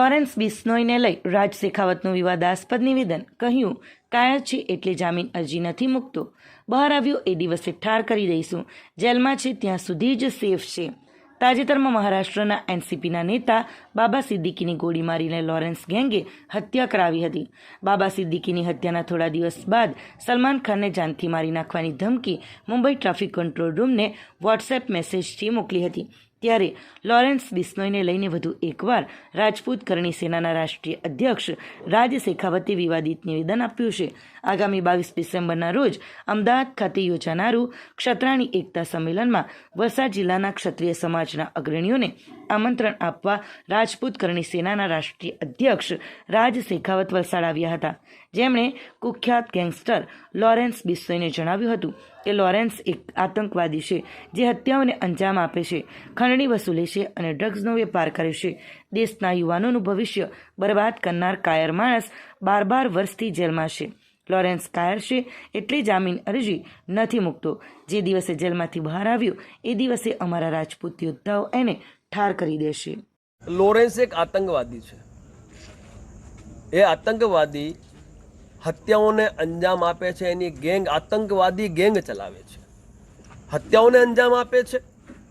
Lawrence બિસ્નોઈને લઈ રાજ શેખાવતનું વિવાદાસ્પદ નિવેદન કહ્યું કાયર છે એટલે જામીન અરજી નથી મૂકતો. બહાર આવ્યો એ દિવસે ઠાર કરી દઈશું. જેલમાં છે ત્યાં સુધી જ સેફ છે. તાજેતરમાં મહારાષ્ટ્રના એનસીપીના નેતા બાબા સિદ્દીકીની ગોળી મારીને લોરેન્સ ગેંગે હત્યા કરાવી હતી. બાબા સિદ્દીકીની હત્યાના થોડા દિવસ બાદ સલમાન ખાનને જાનથી મારી નાખવાની ધમકી મુંબઈ ટ્રાફિક કંટ્રોલ રૂમને વોટ્સએપ મેસેજથી મોકલી હતી. ત્યારે લોરેન્સ બિસ્નોઈને લઈને વધુ એકવાર રાજપૂત કરણી સેનાના રાષ્ટ્રીય અધ્યક્ષ રાજ શેખાવતે વિવાદિત નિવેદન આપ્યું છે. આગામી બાવીસ ડિસેમ્બરના રોજ અમદાવાદ ખાતે યોજાનારું ક્ષત્રાણી એકતા સંમેલનમાં વલસાડ જિલ્લાના ક્ષત્રિય સમાજના અગ્રણીઓને આમંત્રણ આપવા રાજપૂત કરણી સેનાના રાષ્ટ્રીય અધ્યક્ષ રાજ શેખાવત વલસાડ આવ્યા હતા. જેમણે કુખ્યાત ગેંગસ્ટર લોરેન્સ બિસ્સોઈને જણાવ્યું હતું કે લોરેન્સ એક આતંકવાદી છે જે હત્યાઓને અંજામ આપે છે, ખંડણી વસૂલે છે અને ડ્રગ્સનો વેપાર કરે છે. દેશના યુવાનોનું ભવિષ્ય બરબાદ કરનાર કાયર માણસ બાર બાર વર્ષથી જેલમાં છે. લોરેન્સ કાયર છે એટલે જામીન અરજી નથી મૂકતો. જે દિવસે જેલમાંથી બહાર આવ્યો, એ દિવસે અમારા રાજપૂત યોદ્ધાઓ એને ઠાર કરી દેશે. લોરેન્સ એક આતંકવાદી છે. એ આતંકવાદી હત્યાઓને અંજામ આપે છે, એની ગેંગ, આતંકવાદી ગેંગ ચલાવે છે. હત્યાઓને અંજામ આપે છે,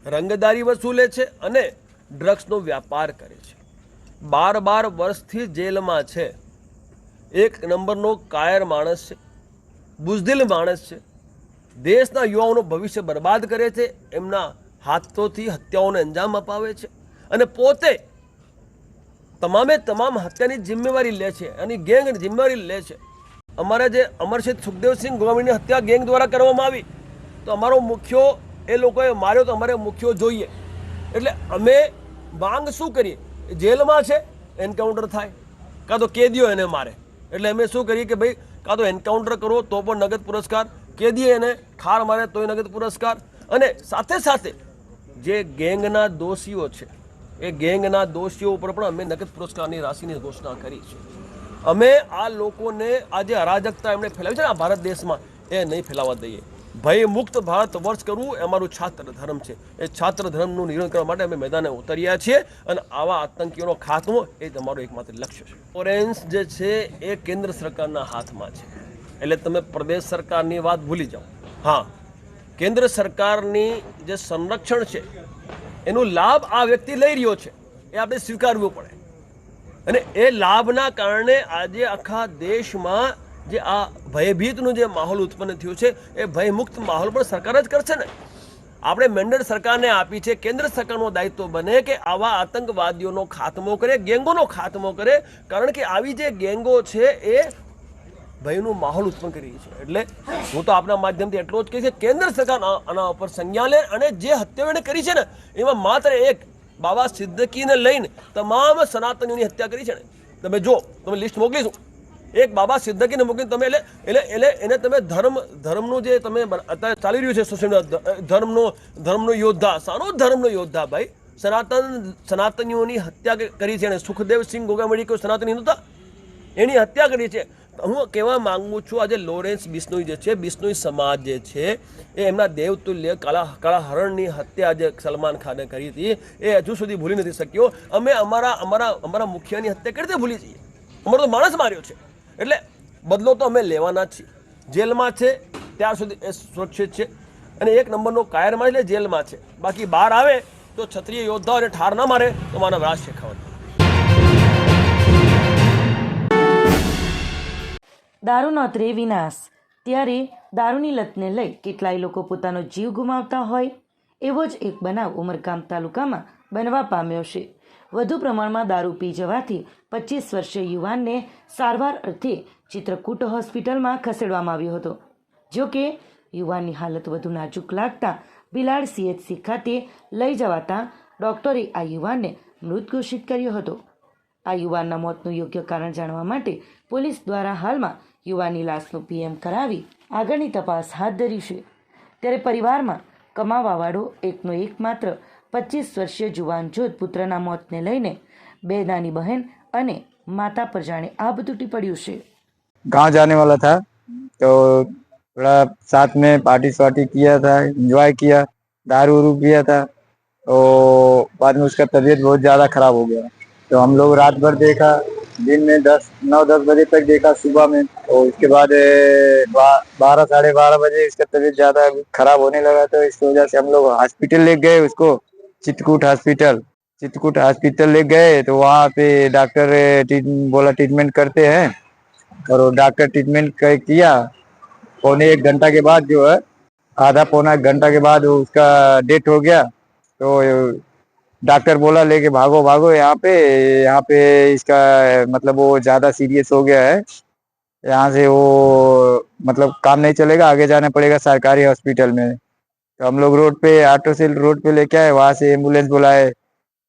રંગદારી વસૂલે છે અને ડ્રગ્સનો વ્યાપાર કરે છે. બાર બાર વર્ષથી જેલમાં છે. એક નંબરનો કાયર માણસ છે, બુઝદિલ માણસ છે. દેશના યુવાઓનું ભવિષ્ય બરબાદ કરે છે, એમના હાથોથી હત્યાઓને અંજામ અપાવે છે અને પોતે તમામે તમામ હત્યાની જિમ્મેવારી લે છે અને ગેંગની જિમ્મેવારી લે છે. અમારા જે અમરસિંહ સુખદેવસિંહ ગોવામીની હત્યા ગેંગ દ્વારા કરવામાં આવી, તો અમારો મુખ્યો એ લોકોએ માર્યો તો અમારે મુખ્યો જોઈએ. એટલે અમે માંગ શું કરીએ? જેલમાં છે, એન્કાઉન્ટર થાય. કાં તો કેદીઓ એને મારે. એટલે અમે શું કરીએ કે ભાઈ, કાં તો એન્કાઉન્ટર કરો તો પણ નગદ પુરસ્કાર. કેદીએ એને, ખાર મારે તોય નગદ પુરસ્કાર. અને સાથે સાથે જે ગેંગના દોષીઓ છે, એ ગેંગના દોષીઓ ઉપર પણ અમે નગદ પુરસ્કારની રાશિની ઘોષણા કરી છે. અમે આ લોકોને આ જે અરાજકતા એમણે ફેલાવી છે ને આ ભારત દેશમાં, એ નહીં ફેલાવા દઈએ. ભય મુક્ત ભારત વર્ષ કરવું એ અમારું છાત્ર ધર્મ છે. એ છાત્ર ધર્મનું નિર્ણય કરવા માટે અમે મેદાને ઉતર્યા છીએ અને આવા આતંકીઓનો ખાતમો એ તમારું એકમાત્ર લક્ષ્ય છે. ઓરેન્સ જે છે, એ કેન્દ્ર સરકારના હાથમાં છે. એટલે તમે પ્રદેશ સરકારની વાત ભૂલી જાઓ. હા કેન્દ્ર સરકારની જે સંરક્ષણ છે, એનો લાભ આ વ્યક્તિ લઈ રહ્યો છે, એ આપણે સ્વીકારવું પડે. અને એ લાભના કારણે આજે આખા દેશમાં જે આ ભયભીતનું જે માહોલ ઉત્પન્ન થયું છે, એ ભયમુક્ત માહોલ પણ સરકાર જ કરશે ને. આપણે મેન્ડેટ સરકારને આપી છે, કેન્દ્ર સરકારનો દાયિત્વ બને કે આવા આતંકવાદીઓનો ખાતમો કરે, ગેંગોનો ખાતમો કરે, કારણ કે આવી જે ગેંગો છે, એ ભયનું માહોલ ઉત્પન્ન કરી છે. એટલે હું તો આપના માધ્યમથી એટલો જ કહીશ કે કેન્દ્ર સરકાર આના ઉપર સંજ્ઞા લે અને જે હત્યાઓ એણે કરી છે ને, એમાં માત્ર એક બાબા સિદ્દકીને લઈને તમામ સનાતનીઓની હત્યા કરી છે ને. તમે જો તમે લિસ્ટ મોકલીશું એક બાબા સિદ્દકીને મોકલીને તમે એટલે એટલે એટલે એને તમે ધર્મ ધર્મનું જે તમે અત્યારે ચાલી રહ્યું છે સોશિયલ ધર્મનો ધર્મનો યોદ્ધા, સારો ધર્મનો યોદ્ધા ભાઈ, સનાતન સનાતનીઓની હત્યા કરી છે અને સુખદેવસિંહ ગોગામડી કોઈ સનાતની નહોતા. એની હત્યા કરી છે. હું કહેવા માંગુ છું, આજે લોરેન્સ બિશ્નોઈ જે છે બિશ્નોઈ સમાજ જે છે, એ એમના દેવતુલ્ય કાળા કાળા હરણની હત્યા જે સલમાન ખાને કરી હતી, એ હજુ સુધી ભૂલી નથી શક્યો. અમે અમારા અમારા અમારા મુખિયાની હત્યા કઈ રીતે ભૂલી જઈએ અમારો તો માણસ માર્યો છે. એટલે બદલો તો અમે લેવાના છીએ. જેલમાં છે, ત્યાર સુધી એ સુરક્ષિત છે. અને એક નંબરનો કાયરમાં એટલે જેલમાં છે. બાકી બહાર આવે તો ક્ષત્રિય યોદ્ધાઓને ઠાર ના મારે, તો મારા રાજ શેખાવત દારૂ નોતરે વિનાશ. ત્યારે દારૂની લતને લઈ કેટલાય લોકો પોતાનો જીવ ગુમાવતા હોય, એવો જ એક બનાવ ઉમરગામ તાલુકામાં બનવા પામ્યો છે. વધુ પ્રમાણમાં દારૂ પી જવાથી પચીસ વર્ષીય યુવાનને સારવાર અર્થે ચિત્રકૂટ હોસ્પિટલમાં ખસેડવામાં આવ્યો હતો. જો કે, યુવાનની હાલત વધુ નાજુક લાગતા બિલાડ સીએચસી ખાતે લઈ જવાતા ડોક્ટરે આ યુવાનને મૃત ઘોષિત કર્યો હતો. આ યુવાનના મોતનું યોગ્ય કારણ જાણવા માટે પોલીસ દ્વારા હાલમાં યુવાનની લાશનું પીએમ કરાવી આગળની તપાસ હાથ ધરી છે ત્યારે પરિવારમાં કમાવાવાળો એકનો એકમાત્ર પચીસ વર્ષીય જુવાન જોત પુત્રના મોતને લઈને બે નાની બહેન અને માતા પર જાણે આબ તૂટી પડ્યું છે गांव जाने वाला था तो थोड़ा साथ में पार्टी वार्टी किया था एंजॉय किया दारू उरू पिया था तो बाद में उसका तबीयत बहुत ज़्यादा खराब हो गया तो हम लोग रात भर देखा, दिन में दस, नौ, दस बजे तक देखा सुबह में। और उसके बाद बारह, साढ़े बारह बजे इसका तबीयत ज़्यादा खराब होने लगा तो इस वजह से हम लोग हॉस्पिटल ले गए उसको, चित्रकूट हॉस्पिटल। चित्रकूट हॉस्पिटल ले गए तो वहाँ पे डॉक्टर बोला ट्रीटमेंट करते हैं। और डॉक्टर ट्रीटमेंट किया। पौने एक घंटा के बाद जो है, आधा पौना घंटा के बाद उसका डेथ हो गया। तो डॉक्टर बोला, लेके भागो भागो यहाँ पे यहाँ पे इसका मतलब वो ज़्यादा सीरियस हो गया है। यहाँ से वो मतलब काम नहीं चलेगा, आगे जाना पड़ेगा सरकारी हॉस्पिटल में। तो हम लोग रोड पे ऑटो से रोड पे लेके आए, वहाँ से एंबुलेंस बुलाए।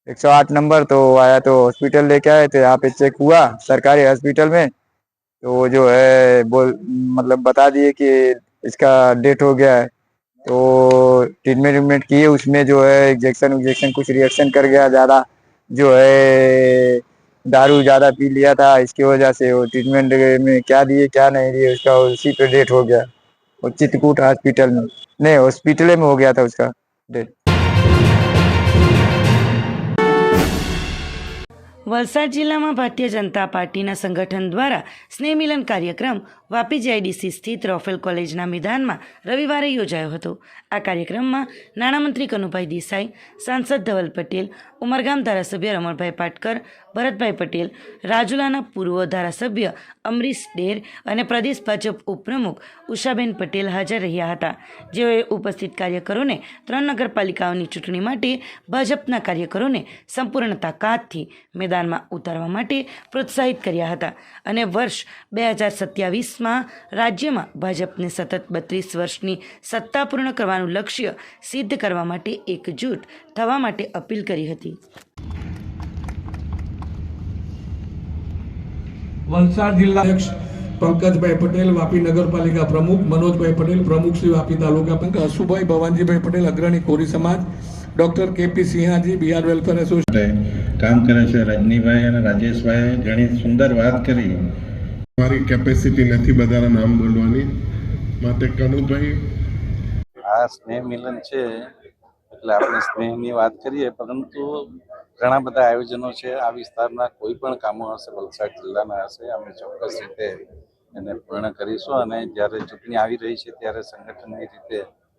108 नंबर तो आया तो हॉस्पिटल लेके आए तो यहाँ पे चेक हुआ सरकारी हॉस्पिटल में। तो वो जो है, बोल मतलब बता दिए कि इसका डेथ हो गया है। तो ट्रीटमेंट वीटमेंट किए उसमें जो है इंजेक्शन उजेक्शन कुछ रिएक्शन कर गया, ज़्यादा जो है दारू ज़्यादा पी लिया था, इसकी वजह से वो ट्रीटमेंट में क्या दिए, क्या नहीं दिए, उसका उसी पर डेट हो गया। वो चित्रकूट हॉस्पिटल में, नहीं हॉस्पिटल में हो गया था उसका डेथ વલસાડ જિલ્લામાં ભારતીય જનતા પાર્ટીના સંગઠન દ્વારા સ્નેહ મિલન કાર્યક્રમ વાપી જીઆઈડીસી સ્થિત રોફેલ કોલેજના મેદાનમાં રવિવારે યોજાયો હતો. આ કાર્યક્રમમાં નાણામંત્રી કનુભાઈ દેસાઈ, સાંસદ ધવલ પટેલ ઉમરગામ ધારાસભ્ય રમણભાઈ પાટકર, ભરતભાઈ પટેલ, રાજુલાના પૂર્વ ધારાસભ્ય અમરીશ ડેર અને પ્રદેશ ભાજપ ઉપપ્રમુખ ઉષાબેન પટેલ હાજર રહ્યા હતા. જેઓએ ઉપસ્થિત કાર્યકરોને ત્રણ નગરપાલિકાઓની ચૂંટણી માટે, ભાજપના કાર્યકરોને સંપૂર્ણ તાકાતથી મેદાનમાં ઉતારવા માટે પ્રોત્સાહિત કર્યા હતા અને વર્ષ બે હજાર સત્યાવીસમાં રાજ્યમાં ભાજપને સતત બત્રીસ વર્ષની સત્તા પૂર્ણ કરવાનું લક્ષ્ય સિદ્ધ કરવા માટે એકજૂટ થવા માટે અપીલ કરી હતી. વલસાડ જિલ્લા અધ્યક્ષ પંકજભાઈ પટેલ વાપી નગરપાલિકા પ્રમુખ મનોજભાઈ પટેલ પ્રમુખ શ્રી વાપી તાલુકા પંચાયત હસુભાઈ ભવાનજીભાઈ પટેલ અગ્રણી કોરી સમાજ doctor KP Sinhaji Bihar welfare association. કામ કરે છે રજનીભાઈ અને રાજેશભાઈએ. ઘણી સુંદર વાત કરી. મારી કેપેસિટી નથી બધાના નામ બોલવાની. માટે કનુભાઈ આ સ્નેહ મિલન છે એટલે આપણે સ્નેહની વાત કરીએ, પરંતુ ઘણા બધા આયોજનો છે. આ વિસ્તારના કોઈ પણ કામો હશે, વલસાડ જિલ્લાના હશે, અમે ચોક્કસ રીતે એને પૂર્ણ કરીશું. અને જ્યારે ચૂંટણી આવી રહી છે, ત્યારે સંગઠનની રીતે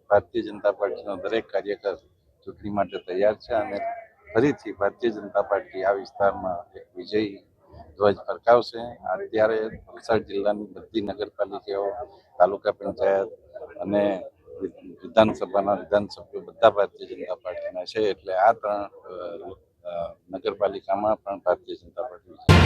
ભારતીય જનતા પાર્ટીનો દરેક કાર્યકર ચૂંટણી માટે તૈયાર છે અને ફરીથી ભારતીય જનતા પાર્ટી આ વિસ્તારમાં એક વિજયી ધ્વજ ફરકાવશે. અત્યારે વલસાડ જિલ્લાની બધી નગરપાલિકાઓ, તાલુકા પંચાયત અને વિધાનસભાના વિધાનસભ્યો બધા ભારતીય જનતા પાર્ટીના છે એટલે આ ત્રણ નગરપાલિકામાં પણ ભારતીય જનતા પાર્ટી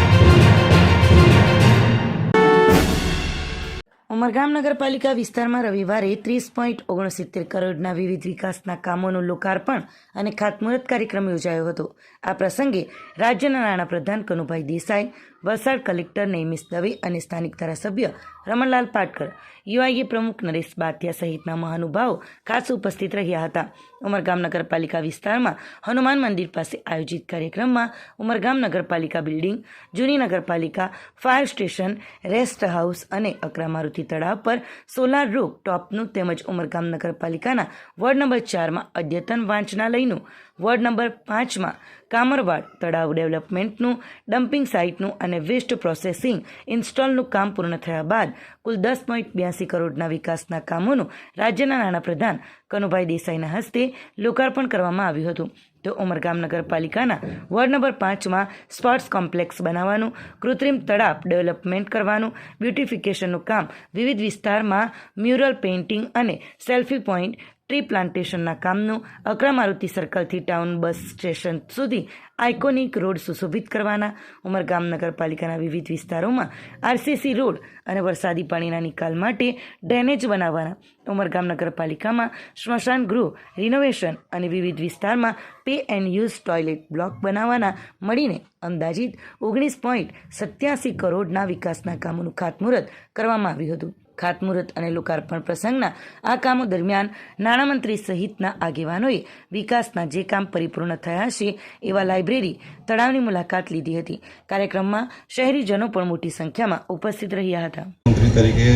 ઉમરગામ નગરપાલિકા વિસ્તારમાં રવિવારે ત્રીસ પોઈન્ટ ઓગણસિત્તેર કરોડના વિવિધ વિકાસના કામોનું લોકાર્પણ અને ખાતમુહૂર્ત કાર્યક્રમ યોજાયો હતો. આ પ્રસંગે રાજ્યના નાણાપ્રધાન કનુભાઈ દેસાઈ વલસાડ કલેક્ટર નૈમિષ દવે અને સ્થાનિક ધારાસભ્ય રમણલાલ પાટકર, યુઆઈએ પ્રમુખ નરેશ બાથિયા સહિતના મહાનુભાવો ખાસ ઉપસ્થિત રહ્યા હતા. ઉમરગામ નગરપાલિકા વિસ્તારમાં હનુમાન મંદિર પાસે આયોજિત કાર્યક્રમમાં ઉમરગામ નગરપાલિકા બિલ્ડિંગ, જૂની નગરપાલિકા, ફાયર સ્ટેશન, રેસ્ટ હાઉસ અને અકરા મારુતિ તળાવ પર સોલાર રૂપ ટોપનું તેમજ ઉમરગામ નગરપાલિકાના વોર્ડ નંબર ચારમાં અદ્યતન વાંચનાલયનું વોર્ડ નંબર પાંચમાં કામરવાડ તળાવ ડેવલપમેન્ટનું, ડમ્પિંગ સાઇટનું અને વેસ્ટ પ્રોસેસિંગ ઇન્સ્ટોલનું કામ પૂર્ણ થયા બાદ કુલ દસ પોઈન્ટ બ્યાસી કરોડના વિકાસના કામોનું રાજ્યના નાણાપ્રધાન કનુભાઈ દેસાઈના હસ્તે લોકાર્પણ કરવામાં આવ્યું હતું. તો ઉમરગામ નગરપાલિકાના વોર્ડ નંબર પાંચમાં સ્પોર્ટ્સ કોમ્પ્લેક્સ બનાવવાનું, કૃત્રિમ તળાવ ડેવલપમેન્ટ કરવાનું, બ્યુટિફિકેશનનું કામ વિવિધ વિસ્તારમાં મ્યુરલ પેઇન્ટિંગ અને સેલ્ફી પોઈન્ટ ટ્રી પ્લાન્ટેશનના કામનું અકરા મારુતિ સર્કલથી ટાઉન બસ સ્ટેશન સુધી આઇકોનિક રોડ સુશોભિત કરવાના. ઉમરગામ નગરપાલિકાના વિવિધ વિસ્તારોમાં આરસીસી રોડ અને વરસાદી પાણીના નિકાલ માટે ડ્રેનેજ બનાવવાના. ઉમરગામ નગરપાલિકામાં સ્મશાન ગૃહ, રિનોવેશન અને વિવિધ વિસ્તારમાં pay and use toilet block બનાવવાના મળીને અંદાજિત ઓગણીસ પોઈન્ટ સત્યાસી કરોડના વિકાસના કામોનું ખાતમુહૂર્ત કરવામાં આવ્યું હતું. ખાતમુહૂર્ત અને લોકાર્પણ પ્રસંગના આ કામો દરમિયાન નાણામંત્રી સહિતના આગેવાનોએ વિકાસના જે કામ પરિપૂર્ણ થયા છે એવા લાઇબ્રેરી તળાવની મુલાકાત લીધી હતી. કાર્યક્રમમાં શહેરીજનો પણ મોટી સંખ્યામાં ઉપસ્થિત રહ્યા હતા. મંત્રી તરીકે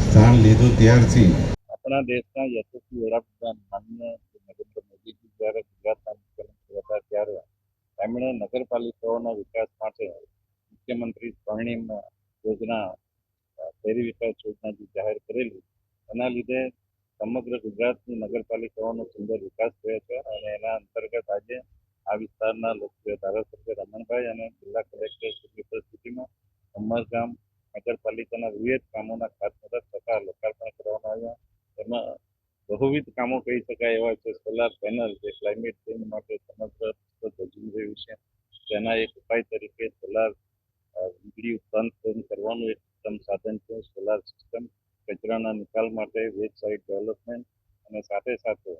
સ્થાન લીધું ત્યારથી. આપણા દેશના યશસ્વી વડાપ્રધાન માન્ય નરેન્દ્ર મોદીજી જ્યારે ગુજરાતના મુખ્યમંત્રી હતા ત્યારે એમણે નગરપાલિકાઓના વિકાસ માટે મુખ્યમંત્રી સ્વર્ણિમ યોજના શહેરી વિકાસ યોજના જે જાહેર કરેલી, એના લીધે સમગ્ર ગુજરાતની નગરપાલિકાઓનો સુંદર વિકાસ થયો છે અને એના અંતર્ગત આજે આ વિસ્તારના લોકપ્રિય ધારાસભ્ય રમણભાઈ અને જિલ્લા કલેક્ટર શ્રી ઉપસ્થિતિમાં ઉમરગામ નગરપાલિકાના વિવિધ કામોના ખાતમુહૂર્ત તથા લોકાર્પણ કરવામાં આવ્યા. તેમાં બહુવિધ કામો કહી શકાય એવા છે. સોલાર પેનલ જે ક્લાઇમેટ ચેન્જ માટે સમગ્ર ભજવી રહ્યું છે. તેના એક ઉપાય તરીકે સોલાર વીજળી ઉત્પાદન કરવાનું એક ઉત્તમ સાધન છે સોલાર સિસ્ટમ કચરાના નિકાલ માટે વેબ સાઇટ ડેવલપમેન્ટ અને સાથે સાથે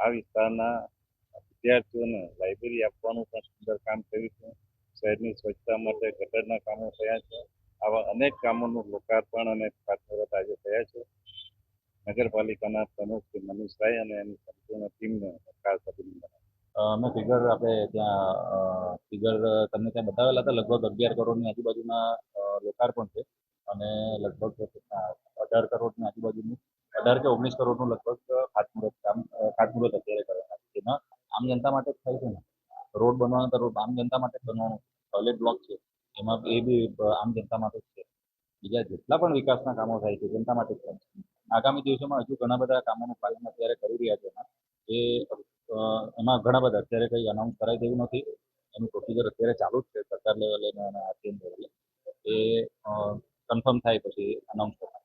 આ વિસ્તારના વિદ્યાર્થીઓને લાઇબ્રેરી આપવાનું પણ સુંદર કામ કર્યું છે. શહેરની સ્વચ્છતા માટે ગટરના કામો થયા છે. આવા અનેક કામોનું લોકાર્પણ અને ખાતમુહૂર્ત આજે થયા છે. નગરપાલિકાના પ્રમુખ શ્રી મનીષભાઈ અને એની સંપૂર્ણ ટીમને ખાસ અભિનંદન અમે ફિગર આપણે ત્યાં ફિગર તમને ત્યાં બતાવેલા હતા, લગભગ અગિયાર કરોડની આજુબાજુના લોકાર્પણ છે. અને લગભગ અઢાર અઢાર કરોડની આજુબાજુનું, અઢાર કે ઓગણીસ કરોડનું લગભગ ખાતમુહૂર્ત કામ ખાતમુહૂર્ત અત્યારે કરવાના છે. જેમાં આમ જનતા માટે જ થાય છે ને? રોડ બનવાનો તો રોડ, આમ જનતા માટે જ બનવાનો ટોયલેટ બ્લોક છે. એમાં એ બી આમ જનતા માટે જ છે. બીજા જેટલા પણ વિકાસના કામો થાય છે, જનતા માટે જ થાય છે. આગામી દિવસોમાં હજુ ઘણા બધા કામોનું પાલન અત્યારે કરી રહ્યા છે. એમાં એ એમાં ઘણા બધા અત્યારે કંઈ અનાઉન્સ કરાય તેવું નથી. એનું પ્રોસિજર અત્યારે ચાલુ જ છે, સરકાર લેવલે અને આરટીએમ લેવલે એ. કન્ફર્મ થાય પછી અનાઉન્સ કરવાના.